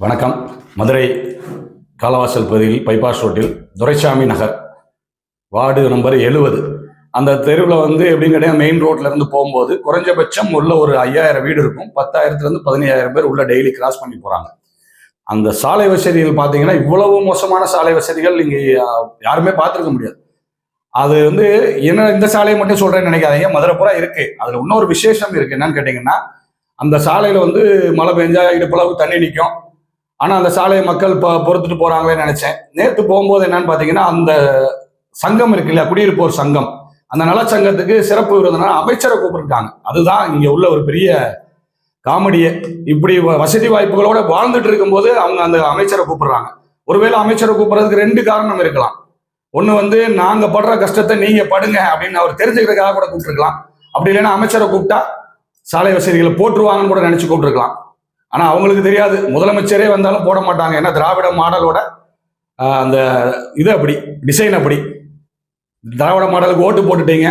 வணக்கம். மதுரை காலவாசல் பகுதியில் பைபாஸ் ரோட்டில் துரைசாமி நகர். வார்டு நம்பர் எழுவது. அந்த தெருவில் வந்து எப்படின்னு கேட்டால் மெயின் ரோட்ல இருந்து போகும்போது குறைஞ்சபட்சம் உள்ள ஒரு ஐயாயிரம் வீடு இருக்கும். பத்தாயிரத்துலேருந்து பதினையாயிரம் பேர் உள்ள டெய்லி கிராஸ் பண்ணி போகிறாங்க அந்த சாலை வசதிகள் பார்த்தீங்கன்னா இவ்வளவு மோசமான சாலை வசதிகள் இங்கே யாருமே பார்த்துருக்க முடியாது. அது வந்து என்ன இந்த சாலையை மட்டும் சொல்கிறேன்னு நினைக்காதீங்க. மதுரை பூரா இருக்குது அதில் இன்னொரு விசேஷம் இருக்குது என்னன்னு கேட்டிங்கன்னா அந்த சாலையில் வந்து மழை பெஞ்சா இடுப்பளவு தண்ணி நிற்கும் ஆனா அந்த சாலையை மக்கள் இப்போ பொறுத்துட்டு போறாங்களேன்னு நினைச்சேன். நேற்று போகும்போது என்னன்னு பாத்தீங்கன்னா அந்த சங்கம் இருக்கு இல்லையா? குடியிருப்போர் சங்கம். அந்த நலச்சங்கத்துக்கு சிறப்பு விருதுனா அமைச்சரை கூப்பிட்டுருக்காங்க. அதுதான் இங்க உள்ள ஒரு பெரிய காமெடியே. இப்படி வ- வசதி வாய்ப்புகளோட வாழ்ந்துட்டு இருக்கும்போது அவங்க அந்த அமைச்சரை கூப்பிடுறாங்க. ஒருவேளை அமைச்சரை கூப்பிடுறதுக்கு ரெண்டு காரணம் இருக்கலாம். ஒன்று வந்து நாங்கள் படுற கஷ்டத்தை நீங்கள் படுங்க அப்படின்னு அவர் தெரிஞ்சுக்கிறதுக்காக கூட கூப்பிட்டுருக்கலாம். அப்படி இல்லைன்னா அமைச்சரை கூப்பிட்டா சாலை வசதிகளை போட்டுருவாங்கன்னு கூட நினச்சி கூப்பிட்டுருக்கலாம். ஆனா அவங்களுக்கு தெரியாது. முதலமைச்சரே வந்தாலும் போட மாட்டாங்க. ஏன்னா திராவிட மாடலோட அந்த இது அப்படி டிசைன் அப்படி. திராவிட மாடலுக்கு ஓட்டு போட்டுட்டீங்க.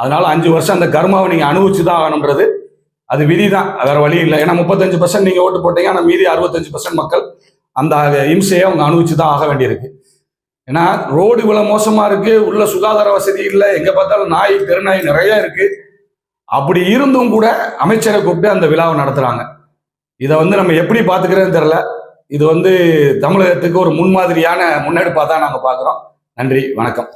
அதனால அஞ்சு வருஷம் அந்த கர்மாவை நீங்க அனுபவிச்சு தான் ஆகணுன்றது அது விதி தான் வேற வழி இல்லை. ஏன்னா முப்பத்தஞ்சு பர்சன்ட் நீங்க ஓட்டு போட்டீங்க. ஆனால் மீதி அறுபத்தஞ்சு பர்சன்ட் மக்கள் அந்த இம்சையை அவங்க அனுபவிச்சு தான் ஆக வேண்டியிருக்கு. ஏன்னா ரோடு இவ்வளவு மோசமா இருக்கு. உள்ள சுகாதார வசதி இல்லை. எங்க பார்த்தாலும் நாய் தெருநாய் நிறைய இருக்கு. அப்படி இருந்தும் கூட அமைச்சரை கூப்பிட்டு அந்த விழாவை நடத்துறாங்க. இதை வந்து நம்ம எப்படி பார்த்துக்கிறேன்னு தெரியல. இது வந்து தமிழகத்துக்கு ஒரு முன்மாதிரியான முன்னெடுப்பாக தான் நாங்கள் பாக்குறோம் நன்றி வணக்கம்.